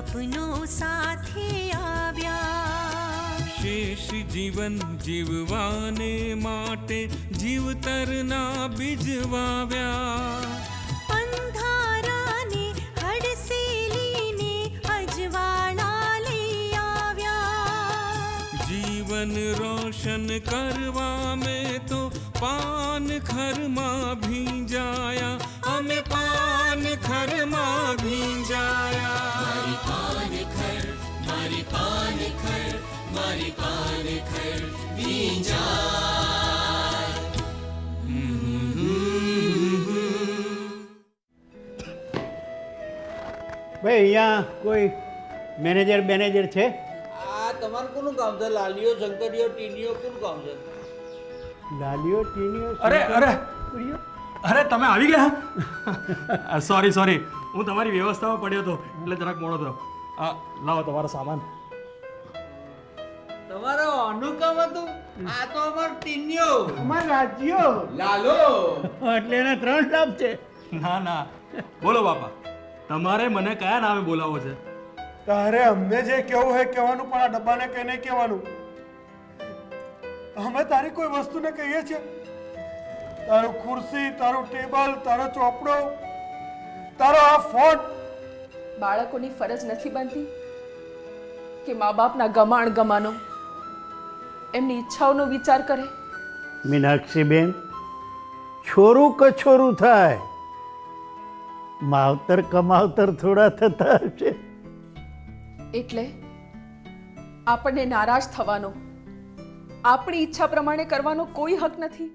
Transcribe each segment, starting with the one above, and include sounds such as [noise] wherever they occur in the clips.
સ્વપ્નો સાથે આવ્યા શેષ જીવન જીવવાને માટે જીવતરના બીજ વાવ્યા જીવન રોશન કરવા મેં તો પાન ખરમાં ભીંજાયા અમે પાન ખરમાં ભીંજાયા ભાઈ અહીંયા કોઈ મેનેજર બેનેજર છે? તમારું કોનું કામ છે? લાલીઓ શંકરીઓ ટીનીઓ કોનું કામ છે? લાલીઓ ટીનીઓ અરે અરે! અરે તમે આવી ગયા? સોરી સોરી હું તમારી વ્યવસ્થામાં પડ્યો હતો એટલે જરાક મોડો થયો. આ લાવો તમારો સામાન. તમારો અનુકમ હતું? આ તો અમાર ટીનીઓ. અમાર રાજ્યો. લાલો. એટલે એના ત્રણ નામ છે. ના ના. બોલો બાપા. તમારે મને કયા નામે બોલાવો છે? તારે અમને જે કહેવું હોય કહેવાનું પણ આ ડબ્બાને કઈ નહીં કહેવાનું? અમે તારી કોઈ વસ્તુને કહીએ છીએ. તારું ખુરશી તારું ટેબલ તારો ચોપડો તારો આ ફોન. બાળકોની ફરજ નથી બનતી કે મા બાપના ગમાણ ગમાનો. એમની ઈચ્છાઓનો વિચાર કરે. મીનાક્ષીબેન છોરું કછોરું થાય. માવતર કમાવતર થોડા થતા હશે. એટલે આપણને નારાજ થવાનો. આપણી ઈચ્છા પ્રમાણે કરવાનો કોઈ હક નથી.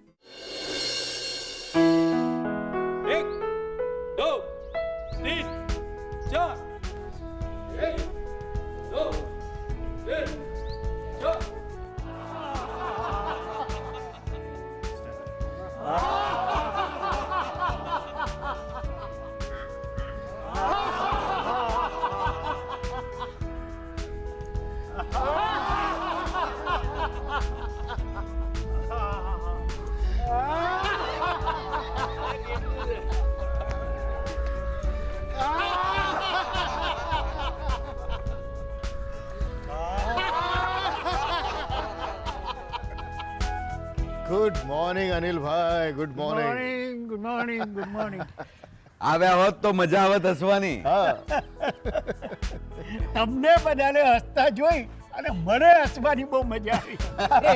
Good morning Anilbhai good morning good morning good morning આવ્યા હોત તો મજા આવત હસવાની. હા. [laughs] તમને બધાને હસતા જોઈ અને મને હસવાની બહુ મજા આવી.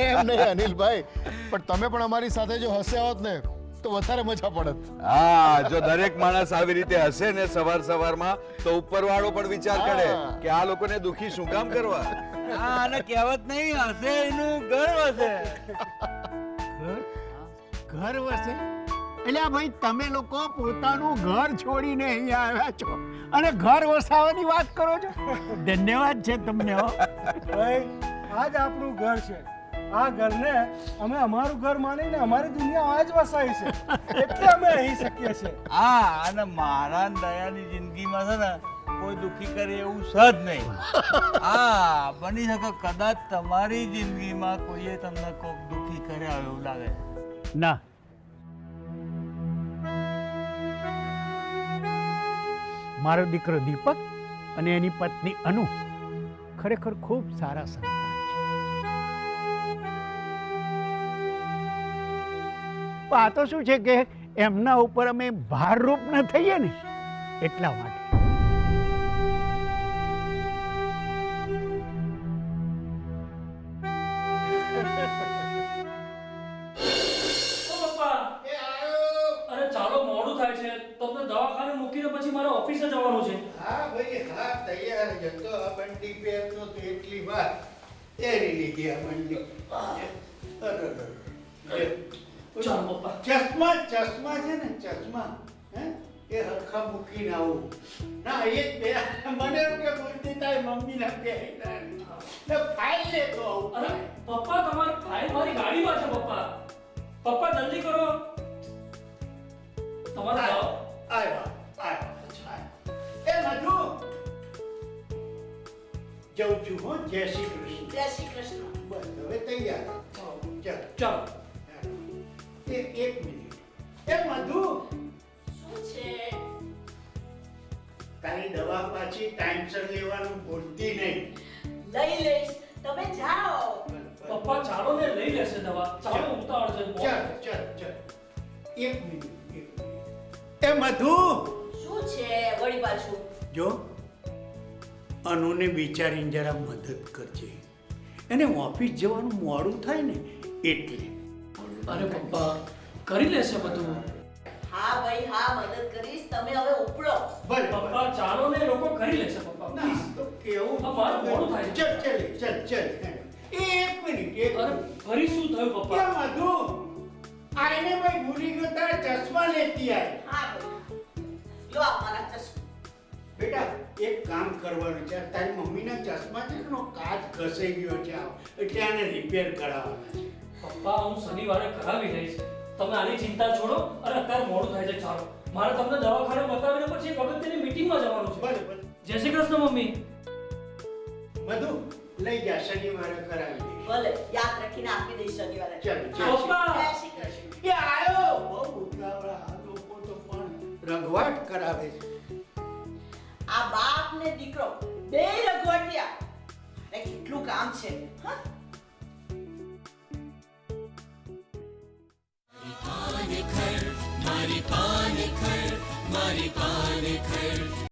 [laughs] એમ નહીં અનિલભાઈ પણ તમે પણ અમારી સાથે જો હસ્યા હોત ને તો વધારે મજા પડત. હા જો દરેક માણસ આવી રીતે હસે ને સવાર સવારમાં તો ઉપરવાળો પણ વિચાર કરે કે આ લોકોને દુખી શું કામ કરવા? હા અને કહેવત નહીં હસે એનું ગર્વ હશે ઘર ઘર વસે? એટલે આ ભાઈ તમે લોકો પોતાનું ઘર છોડીને અહીંયા આવ્યા છો. અને ઘર વસાવવાની વાત કરો છો? ધન્યવાદ છે તમને ભાઈ આ જ આપણું ઘર છે. આ ઘરને અમે અમારું ઘર માનીને અમારી દુનિયા આ જ વસાવી છે. એટલે અમે અહીં શકીએ છીએ. હા અને મારા દયાની જિંદગીમાં છે ને કોઈ દુખી કરે એવું સજ નહીં. હા બની શકે કદાચ તમારી જિંદગીમાં કોઈએ તમને કોઈક દુખી કર્યા એવું લાગે. ના મારો દીકરો દીપક અને એની પત્ની અનુ ખરેખર ખૂબ સારા સંતાન છે. આ તો શું છે કે એમના ઉપર અમે ભારરૂપ ન થઈએ ને એટલા માટે. મારે ઓફિસે જવાનું છે. હા ભાઈ હા તૈયાર જ તો પણ બંડી પહેરતો તો એટલી વાર તેરી લીધી આ બંડી ચાલો પપ્પા. ચશ્મા ચશ્મા છે ને ચશ્મા હે? એ હરખા મૂકીને આવું. ના એ બે. મને એમ કે બોલતી તારી પહેરીને ને ફાઇલ લેતો આવું અરે પપ્પા તમારી ફાઇલ મારી ગાડીમાં છે પપ્પા. પપ્પા જલ્દી કરો. તમારા આવ્યો આવ્યો જઉં છું હો જય શ્રી કૃષ્ણ. જય શ્રી કૃષ્ણ. બસ હવે તૈયાર. ચાલો. ચાલો. એક એક મિનિટ. એ મધુ! શું છે? તારી દવા પાછી ટાઈમસર લેવાનું ભૂલતી નહીં. લઈ લઈશ. તમે જાઓ. પપ્પા ચાલો ને લઈ લેશે દવા. ચાલો ઉતાવળ છે. ચાલ ચાલ ચાલ. એક મિનિટ એક મિનિટ. એ મધુ! શું છે? વળી પાછું. જો. અનુને બિચારીને જરા મદદ કરજે. એને ઓફિસ જવાનું મોડું થાય ને એટલે. અરે પપ્પા કરી લેશે બધું. હા ભાઈ હા મદદ કરીશ. તમે હવે ઉપડો. ભલે પપ્પા ચાલો ને લોકો કરી લેશે પપ્પા. પ્લીઝ. તો કેવું? આ મારું મોડું થાય ચલ ચલ ચલ ચાલ એક મિનિટ એક અરે ફરી શું થયું પપ્પા? કે મધુ આઈને ભાઈ ભૂલી ગયો તારા ચશ્મા લેતી આય. હા લો આ મારા ચશ્મા. બેટા એક કામ કરવાનું છે. તારી મમ્મીના ચશ્મા છે એનો કાચ ઘસાઈ ગયો છે એટલે આને રિપેર કરાવવાના છે. પપ્પા હું શનિવારે કરાવી લઈશ તમે આની ચિંતા છોડો. અને અત્યારે મોડું થાય છે. ચાલો. મારે તમને દવાખાને બતાવીને પછી એક અગત્યની મીટિંગમાં જવાનું છે. ભલે ભલે. જય શ્રી કૃષ્ણ મમ્મી. મધુ લઈ જા શનિવારે કરાવી દઈશ. ભલે યાદ રાખીને આપી દઈશ શનિવારે. ચાલ ચાલ પપ્પા! જય શ્રી કૃષ્ણ. એ આયો! બહુ ઉતાવળા. આ લોકો તો પણ રંગવાટ કરાવે છે. બાપ ને દીકરો. બે રઘવાટિયા અરે કેટલું કામ છે. હા. મારી પાન ખર, મારી પાન ખર.